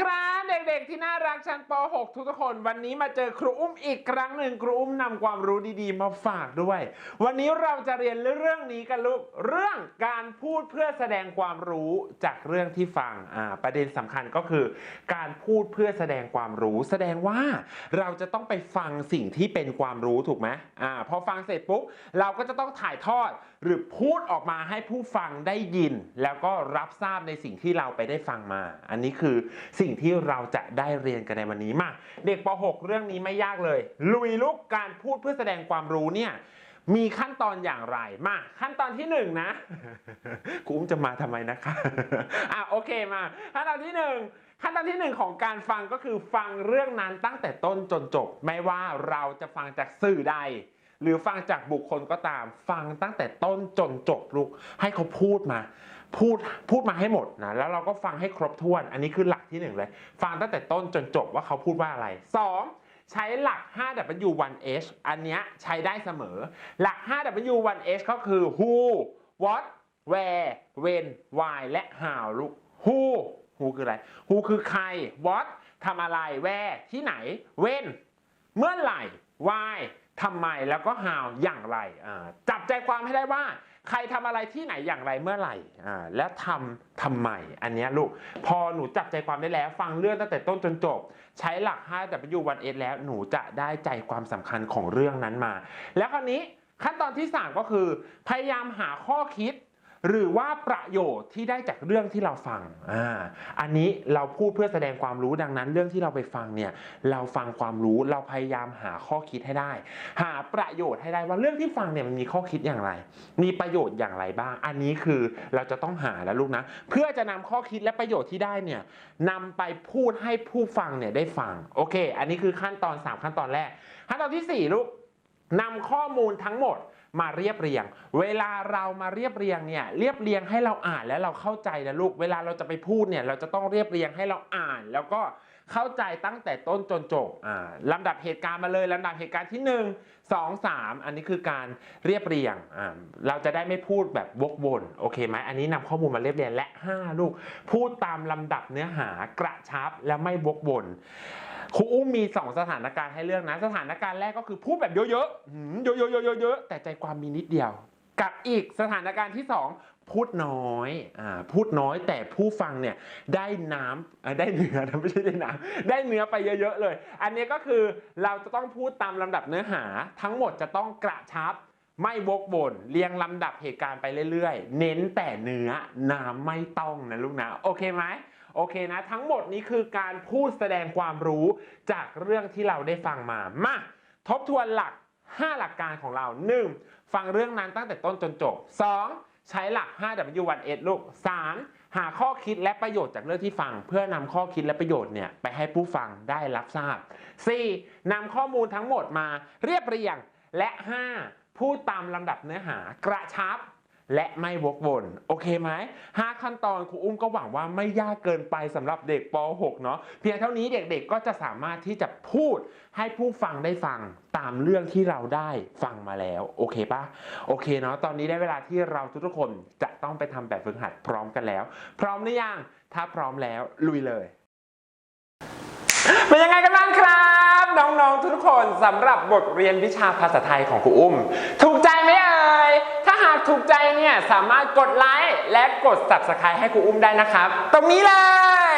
ครับเด็กๆที่น่ารักชั้นป .6 ทุกคน วันนี้มาเจอครูอุ้มอีกครั้งหนึ่งครูอุ้มนำความรู้ดีๆ มาฝากด้วย วันนี้เราจะเรียนเรื่องนี้กันลูกเรื่องการพูดเพื่อแสดงความรู้จากเรื่องที่ฟังอ่าประเด็นสำคัญก็คือ การพูดเพื่อแสดงความรู้ แสดงว่าเราจะต้องไปฟังสิ่งที่เป็นความรู้ถูกไหมอ่าพอฟังเสร็จปุ๊บเราก็จะต้องถ่ายทอด หรือพูดออกมาให้ผู้ฟังได้ยิน แล้วก็รับทราบในสิ่งที่เราไปได้ฟังมา อันนี้คือสิ่งที่เราจะได้เรียนกันในวันนี้มาเด็กป .6 เรื่องนี้ไม่ยากเลย ลุยลุกการพูดเพื่อแสดงความรู้เนี่ยมีขั้นตอนอย่างไรมาขั้นตอนที่หนึ่งนะกูอุ้มจะมาทำไมนะคะอะโอเคมา ขั้นตอนที่หนึ่งขั้นตอนที่หนึ่งของการฟังก็คือฟังเรื่องนั้นตั้งแต่ต้นจนจบ ไม่ว่าเราจะฟังจากสื่อใด หรือฟังจากบุคคลก็ตาม ฟังตั้งแต่ต้นจนจบลูกให้เขาพูดมาพูดพูดมาให้หมดนะแล้วเราก็ฟังให้ครบถ้วน อันนี้คือหลักที่หนึ่งเลย ฟังตั้งแต่ต้นจนจบว่าเขาพูดว่าอะไรสองใช้หลัก 5W1H อันเนี้ยใช้ได้เสมอ หลัก 5W1H ก็คือ who what where when why และ how ลูก who who คืออะไร who คือใคร what ทำอะไร where ที่ไหน when เมื่อไหร่ why ทำไมแล้วก็ how อย่างไรจับใจความให้ได้ว่า ใครทำอะไรที่ไหนอย่างไรเมื่อไหร่และทำทำไม อันนี้ลูก พอหนูจับใจความได้แล้ว ฟังเรื่องตั้งแต่ต้นจนจบ ใช้หลัก 5W1S แล้วหนูจะได้ใจความสำคัญของเรื่องนั้นมา แล้วคราวนี้ขั้นตอนที่ 3 ก็คือ พยายามหาข้อคิด หรือว่าประโยชน์ที่ได้จากเรื่องที่เราฟังอ่าอันนี้เราพูดเพื่อแสดงความรู้ดังนั้น เรื่องที่เราไปฟังเนี่ยเราฟังความรู้เราพยายามหาข้อคิดให้ได้ หาประโยชน์ให้ได้ว่าเรื่องที่ฟังเนี่ยมันมีข้อคิดอย่างไร มีประโยชน์อย่างไรบ้าง อันนี้คือเราจะต้องหาแล้วลูกนะ เพื่อจะนำข้อคิดและประโยชน์ที่ได้เนี่ยนำไปพูดให้ผู้ฟังเนี่ยได้ฟังโอเค อันนี้คือขั้นตอน 3 ขั้นตอนแรกขั้นตอนทีสี่4 ลูก นำข้อมูลทั้งหมดมาเรียบเรียง เวลาเรามาเรียบเรียงเนี่ยเรียบเรียงให้เราอ่านแล้วเราเข้าใจนะลูก เวลาเราจะไปพูดเนี่ยเราจะต้องเรียบเรียงให้เราอ่าน แล้วก็ เข้าใจตั้งแต่ต้นจนจบอ่าลำดับเหตุการณ์มาเลยลำดับเหตุการณ์ที่1 2 3อันนี้คือการเรียบเรียงอ่าเราจะได้ไม่พูดแบบวกวนโอเคไหมอันนี้นำข้อมูลมาเรียบเรียงและ5ลูก พูดตามลำดับเนื้อหากระชับและไม่วกวนครูอุ้มมี 2 สถานการณ์ให้เลือกนะ สถานการณ์แรกก็คือพูดแบบเยอะๆหืมเยอะๆๆๆๆแต่ใจความมีนิดเดียว กับอีกสถานการณ์ที่ 2 พูดน้อยอ่าพูดน้อยแต่ผู้ฟังเนี่ยได้น้ำได้เนื้อนะไม่ใช่ได้น้ำได้เนื้อไปเยอะๆเลย อันนี้ก็คือเราจะต้องพูดตามลำดับเนื้อหา ทั้งหมดจะต้องกระชับ ไม่วกวนเรียงลำดับเหตุการณ์ไปเรื่อยๆ เน้นแต่เนื้อน้ำไม่ต้องนะลูกนะโอเคไหมโอเคนะ ทั้งหมดนี้คือการพูดแสดงความรู้จากเรื่องที่เราได้ฟังมามาทบทวนหลัก 5 หลักการของเรา 1. ฟังเรื่องนั้นตั้งแต่ต้นจนจบ 2. ใช้หลัก 5W1S ลูก 3. หาข้อคิดและประโยชน์จากเรื่องที่ฟัง เพื่อนำข้อคิดและประโยชน์เนี่ยไปให้ผู้ฟังได้รับทราบ 4. นำข้อมูลทั้งหมดมาเรียบเรียงและ 5. พูดตามลำดับเนื้อหากระชับ และไม่วกวนโอเคไหมห้าขั้นตอนครูอุ้มก็หวังว่าไม่ยากเกินไปสำหรับเด็กป .6 เนาะเพียงเท่านี้เด็กๆก็จะสามารถที่จะพูดให้ผู้ฟังได้ฟังตามเรื่องที่เราได้ฟังมาแล้วโอเคปะโอเคเนาะตอนนี้ได้เวลาที่เราทุกๆคนจะต้องไปทำแบบฝึกหัดพร้อมกันแล้ว พร้อมหรือยังถ้าพร้อมแล้วลุยเลยเป็นยังไงกันบ้างครับ น้องๆทุกคนสำหรับบทเรียนวิชาภาษาไทยของครูอุ้ม ถูกใจไหมากถูกใจเนี่ยสามารถกดไลค์และกด subscribe ให้ครูอุ้มได้นะครับ ตรงนี้เลย